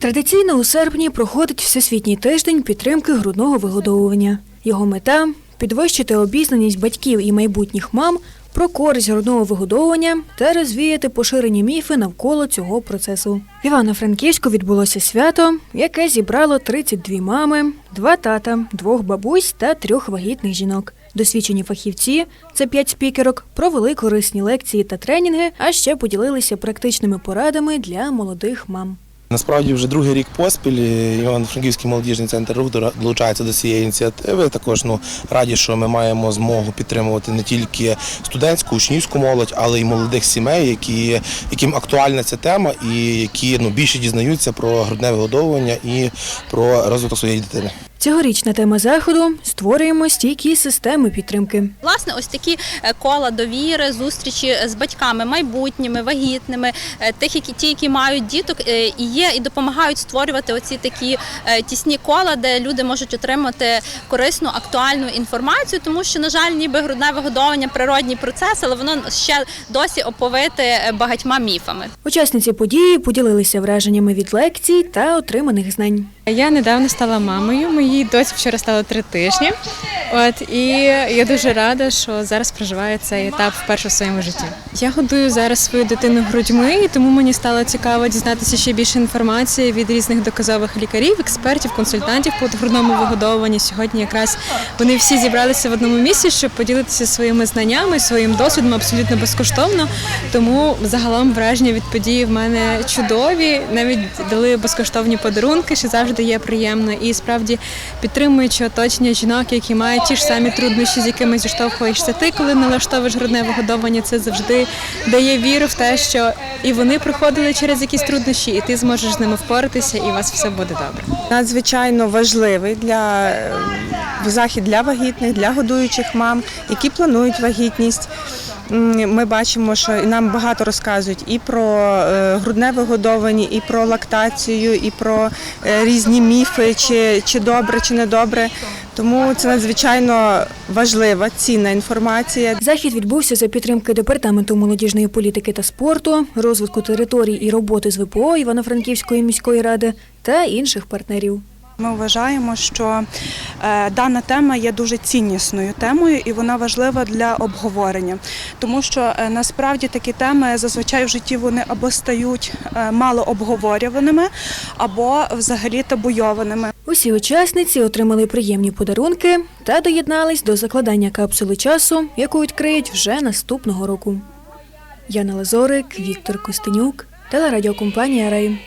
Традиційно у серпні проходить Всесвітній тиждень підтримки грудного вигодовування. Його мета підвищити обізнаність батьків і майбутніх мам про користь грудного вигодовування та розвіяти поширені міфи навколо цього процесу. В Івано-Франківську відбулося свято, яке зібрало 32 мами, два тата, двох бабусь та трьох вагітних жінок. Досвідчені фахівці, це п'ять спікерок, провели корисні лекції та тренінги, а ще поділилися практичними порадами для молодих мам. Насправді вже другий рік поспіль Івано-Франківський молодіжний центр рух долучається до цієї ініціативи. Також ну раді, що ми маємо змогу підтримувати не тільки студентську, учнівську молодь, але й молодих сімей, які яким актуальна ця тема, і які ну більше дізнаються про грудне вигодовування і про розвиток своєї дитини. Цьогорічна тема заходу створюємо стійкі системи підтримки. Власне, ось такі е, кола довіри, зустрічі з батьками майбутніми, вагітними, е, тих, які ті, які мають діток, е, і є і допомагають створювати оці такі тісні кола, де люди можуть отримати корисну актуальну інформацію, тому що, на жаль, ніби грудне вигодовування природній процес, але воно ще досі оповите багатьма міфами. Учасниці події поділилися враженнями від лекцій та отриманих знань. Я недавно стала мамою. Моїй досі вчора стало три тижні. От і я дуже рада, що зараз проживаю цей етап вперше в своєму житті. Я годую зараз свою дитину грудьми, і тому мені стало цікаво дізнатися ще більше інформації від різних доказових лікарів, експертів, консультантів по грудному вигодовуванні. Сьогодні якраз вони всі зібралися в одному місці, щоб поділитися своїми знаннями, своїм досвідом абсолютно безкоштовно. Тому загалом враження від події в мене чудові. Навіть дали безкоштовні подарунки, що завжди є приємно. І справді підтримуючи оточення жінок, які мають ті ж самі труднощі, з якими зіштовхуєшся ти, коли налаштовуєш грудне вигодовування, це завжди дає віру в те, що і вони проходили через якісь труднощі, і ти зможеш з ними впоратися, і у вас все буде добре. надзвичайно важливий для е, захід для вагітних, для годуючих мам, які планують вагітність. Ми бачимо, що нам багато розказують і про е, грудне вигодовування, і про лактацію, і про е, різні міфи, чи, чи добре, чи не добре. Тому це надзвичайно важлива, цінна інформація. Захід відбувся за підтримки департаменту молодіжної політики та спорту, розвитку територій і роботи з ВПО Івано-Франківської міської ради та інших партнерів. Ми вважаємо, що е, дана тема є дуже ціннісною темою і вона важлива для обговорення, тому що е, насправді такі теми зазвичай в житті вони або стають е, мало обговорюваними, або взагалі табуйованими. Усі учасниці отримали приємні подарунки та доєднались до закладання капсули часу, яку відкриють вже наступного року. Яна Лазорик, Віктор Костенюк, телерадіокомпанія Рей.